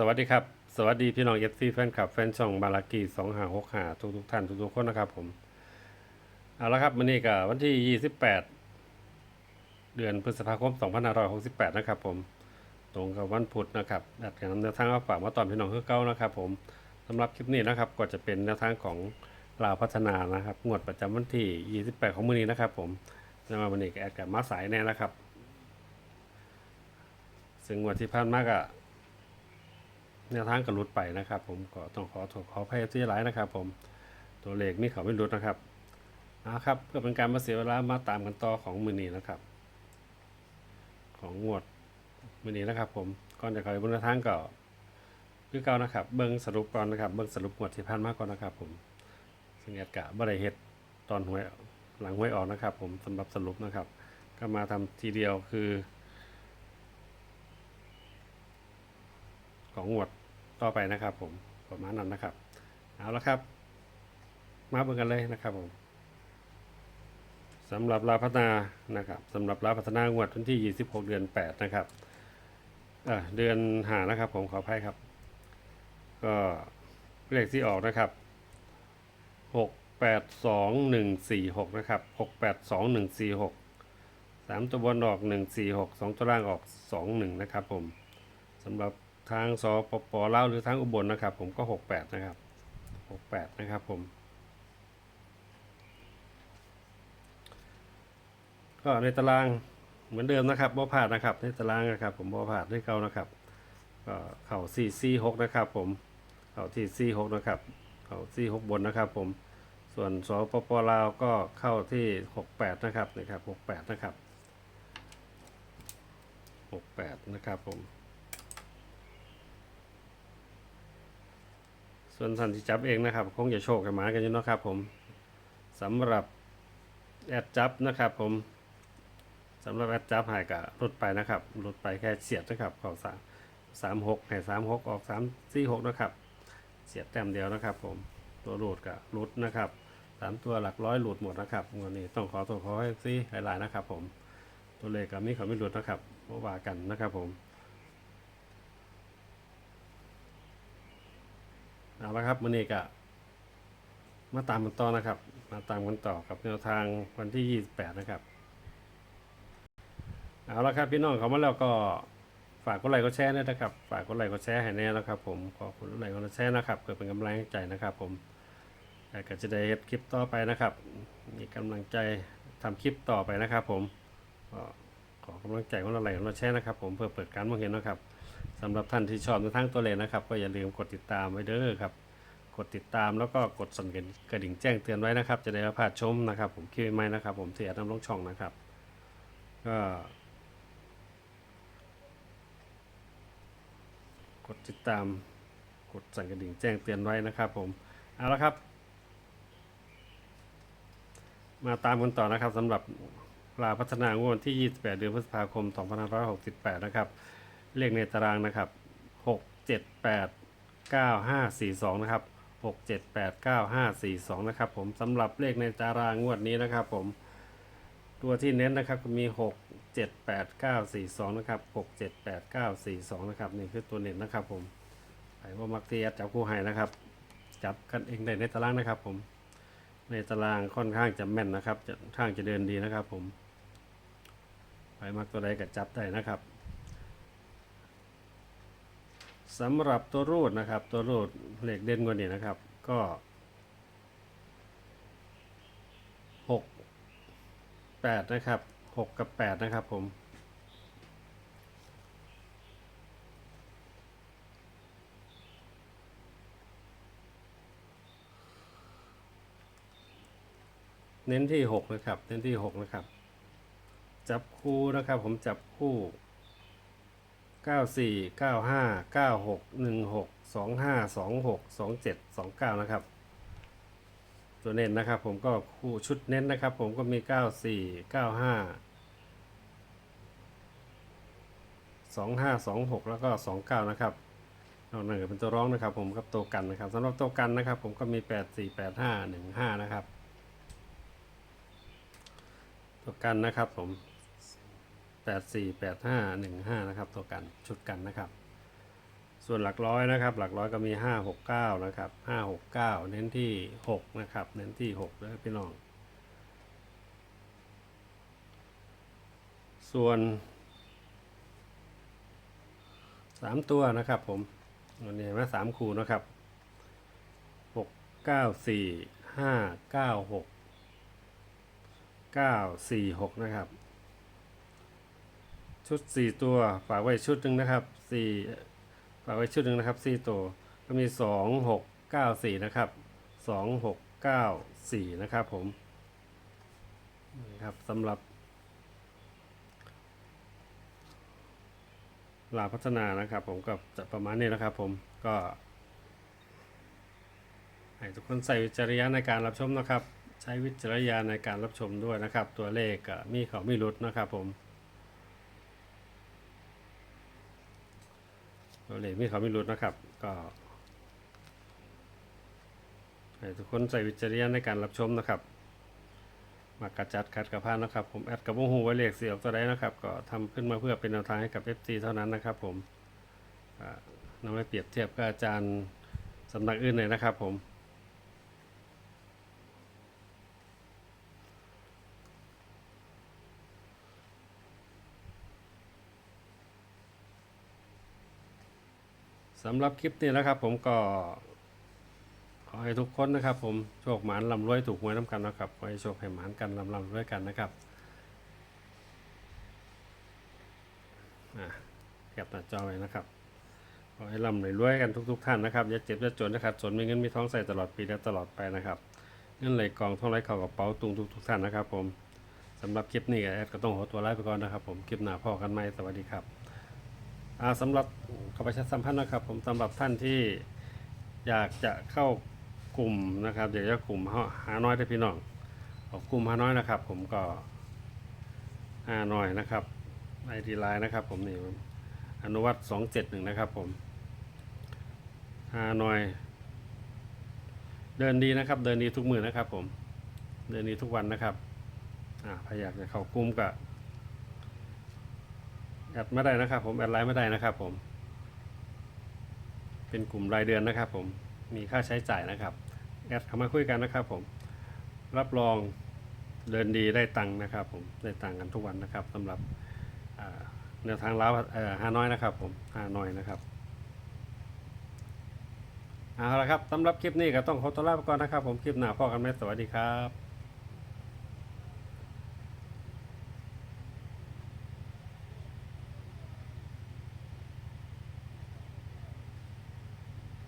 สวัสดีครับ สวัสดีพี่น้องเอฟซีแฟนคลับแฟนช่องบาลากีสองหาหกหาทุกทุกท่านทุกทุกคนนะครับผม เอาละครับวันนี้ก็วันที่ 28 เดือนพฤษภาคม2568 นะครับผม ตรงกับวันพุธนะครับดัดการนำแนวทางมาฝากมาตอนพี่น้องคือเก้านะครับผมสำหรับคลิปนี้นะครับก็จะเป็นแนวทางของลาวพัฒนานะครับ งวดประจำวันที่ 28 ของมื้อนี้นะครับผมจะมาวันนี้ก็แอดกับมาสายแน่นะครับ ซึ่งงวดที่ผ่านมาก็ แนวทางก็หลุดไปนะครับ ผมก็ต้องขอโทษขออภัยที่ร้ายนะครับ ผมตัวเลขนี่เขาไม่หลุดนะครับเอาครับเพื่อเป็นการมาเสียเวลามาตามกันต่อของมือนีนะครับ ของงวดมือนีนะครับ ผมก่อนจะเข้าไปบนทางก็คือเก่านะครับ เบิ้งสรุปก่อนนะครับ เบิ้งสรุปงวดที่ผ่านมาก่อนนะครับ ผมซึ่งแอดกะบ่ได้เฮ็ดตอนหวยหลังหวยออกนะครับ ผมสำหรับสรุปนะครับ ก็มาทำทีเดียวคือ ของงวดต่อไปนะครับ ผมประมาณนั้นนะครับ เอาละครับ มาเบิ่งกันเลยนะครับผมสำหรับราพัฒนานะครับสำหรับราพัฒนางวดวันที่ 26 เดือน 8 นะครับเดือนหานะครับ ผมขออภัยครับ ก็เลขที่ออกนะครับ682146นะครับ682146สามตัวบนออก 146สองตัวล่างออก 21 นะครับผมสำหรับ ทางสปปลาวหรือทางอุบลนะครับ ผมก็ 68 นะครับ 68 นะครับผม ก็ในตารางเหมือนเดิมนะครับบ่พลาดนะครับ ในตารางนะครับ ผมบ่พลาดด้วยเก่านะครับ ก็เข่า4 4 6นะครับ ผมเข่าที่4 6นะครับเข่า4 6 บนนะครับ ผม ส่วนสปปลาวก็เข้าที่ 68 นะครับนะครับ 68 นะครับ 68 นะครับผม ส่วนท่านที่จับเองนะครับ คงจะโชคกันมากันอยู่นะครับผมสำหรับแอดจับนะครับผมสำหรับแอดจับหายกับลดไปนะครับลดไปแค่เฉียดนะครับเขาสามสามหกให้สามหกออกสามสี่หกนะครับเฉียดแต้มเดียวนะครับ ผมตัวหลุดกับลุดนะครับสามตัวหลักร้อยหลุดหมดนะครับวันนี้ต้องขอตัวขอให้ซีหลายๆนะครับ ผมตัวเลขกับนี้เขาไม่หลุดนะครับเพราะว่ากันนะครับผม เอาละครับมันนี้ก็มาตามกันต่อนะครับ มาตามกันต่อกับแนวทางวันที่ 28 นะครับ เอาละครับพี่น้องเขามาแล้วก็ฝากกดไลค์กดแชร์ด้วยนะครับ ฝากกดไลค์กดแชร์ให้แน่นะครับ ผมขอบคุณไลค์กดแชร์นะครับเพื่อเป็นกำลังใจนะครับ ผมแต่ก็จะได้เฮ็ดคลิปต่อไปนะครับ มีกำลังใจทำคลิปต่อไปนะครับ ผมขอกำลังใจของเราไลค์กดแชร์นะครับ ผมเพื่อเปิดการมองเห็นนะครับ สำหรับท่านที่ชอบทั้งตัวเลขนะครับ ก็อย่าลืมกดติดตามไว้เด้อครับ กดติดตามแล้วก็กดสั่นกระดิ่งแจ้งเตือนไว้นะครับ จะได้ไม่พลาดชมนะครับ ผมคลิปใหม่นะครับ ผมที่แอดนำลงช่องนะครับ ก็กดติดตามกดสั่นกระดิ่งแจ้งเตือนไว้นะครับผมเอาละครับ มาตามกันต่อนะครับสำหรับลาพัฒนางวดที่ 28 เดือนพฤษภาคม 2568 นะครับ เลขในตารางนะครับ6 7 8 9 5 4 2นะครับ6 7 8 9 5 4 2นะครับผมสำหรับเลขในตารางงวดนี้นะครับผมตัวที่เน้นนะครับก็มี6 7 8 9 4 2นะครับ6 7 8 9 4 2นะครับนี่คือตัวเน้นนะครับผมไอ้ว่ามักเทียจับคู่ให้นะครับจับกันเองได้ในตารางนะครับผมในตารางค่อนข้างจะแม่นนะครับจะทางจะเดินดีนะครับผมไปมักตัวใดก็จับได้นะครับ สำหรับตัวรูดนะครับ ตัวรูดเหล็กเด่นกว่านี้นะครับ ก็หกแปดนะครับหกกับแปดนะครับผมเน้นที่หกนะครับ เน้นที่หกนะครับ จับคู่นะครับ ผมจับคู่ เก้าสี่เก้าห้าเก้าหกหนึ่งหกสองห้าสองหกสองเจ็ดสองเก้านะครับ ตัวเน้นนะครับผมก็คู่ชุดเน้นนะครับ ผมก็มีเก้าสี่เก้าห้าสองห้าสองหกแล้วก็สองเก้านะครับนอกนั้นเป็นตัวร้องนะครับ ผมกับตัวกันนะครับสำหรับตัวกันนะครับ ผมก็มีแปดสี่แปดห้าหนึ่งห้านะครับ ตัวกันนะครับผม แปดสี่แปดห้าหนึ่งห้านะครับตัวกันชุดกันนะครับ ส่วนหลักร้อยนะครับ หลักร้อยก็มีห้าหกเก้านะครับห้าหกเก้าเน้นที่หกนะครับ เน้นที่หกเลยพี่น้อง ส่วนสามตัวนะครับผมวันนี้เห็นไหมสามคูนะครับหกเก้าสี่ห้าเก้าหกเก้าสี่หกนะครับ ชุดสี่ตัวฝากไว้ชุดหนึ่งนะครับสี่ฝากไว้ชุดหนึ่งนะครับสี่ตัวก็มีสองหกเก้าสี่นะครับสองหกเก้าสี่นะครับผมนี่ครับสำหรับลาพัฒนานะครับ ผมก็จะประมาณนี้นะครับ ผมก็ให้ทุกคนใส่วิจารณญาณในการรับชมนะครับ ใช้วิจารณญาณในการรับชมด้วยนะครับ ตัวเลขมีเขามีรุดนะครับผม เราเลขมีเขามีรุดนะครับ ก็ให้ทุกคนใส่วิจารณ์ในการรับชมนะครับ มากระจัดขัดกระพานนะครับ ผมแอดกับวงหูไว้เลขเสียบตัวใดนะครับ ก็ทำขึ้นมาเพื่อเป็นแนวทางให้กับ FC เท่านั้นนะครับ ผมนำไปเปรียบเทียบกับอาจารย์สำนักอื่นเลยนะครับ ผม สำหรับคลิปนี้นะครับ ผมก็ ขอให้ทุกคนนะครับ ผมโชคหมานลำรวยถูกหวยน้ำกันนะครับขอให้โชคให้หมานกันลำลำรวยกันนะครับอะแคปหน้าจอไว้นะครับขอให้ลำรวยกันทุกๆท่านนะครับอย่าเจ็บอย่าจนนะครับจนมีเงินมีท้องใส่ตลอดปีและตลอดไปนะครับเงินไหลกองท่องไหลเข้ากระเป๋าตุงทุกๆท่านนะครับ ผมสำหรับคลิปนี้แอดก็ต้องขอตัวลาไปก่อนนะครับ ผมคลิปหน้าพ่อกันไหมสวัสดีครับ สำหรับขอประชาสัมพันธ์นะครับ ผมสำหรับท่านที่อยากจะเข้ากลุ่มนะครับอยากจะกลุ่มหาน้อยได้พี่น้องออกกลุ่มหาน้อยนะครับ ผมก็หาน้อยนะครับไอดีไลน์นะครับ ผมนี่อนุวัตสองเจ็ดหนึ่งนะครับผมหาน้อย เดินดีนะครับ เดินดีทุกมือนะครับ ผม เดินดีทุกวันนะครับอ่าใครอยากจะเข้ากลุ่มก็ แอดไม่ได้นะครับผมแอดไลน์ไม่ได้นะครับผม เป็นกลุ่มรายเดือนนะครับผมมีค่าใช้จ่ายนะครับแอดเข้ามาคุยกันนะครับ ผม รับรองเดินดีได้ตังค์นะครับ ผมได้ตังค์กันทุกวันนะครับสำหรับแนวทางล้าวฮานอยนะครับ ผมฮานอยนะครับเอาละครับสำหรับคลิปนี้ก็ต้องขอตัวลาไปก่อนนะครับ ผมคลิปหน้าพอกันไหมสวัสดีครับ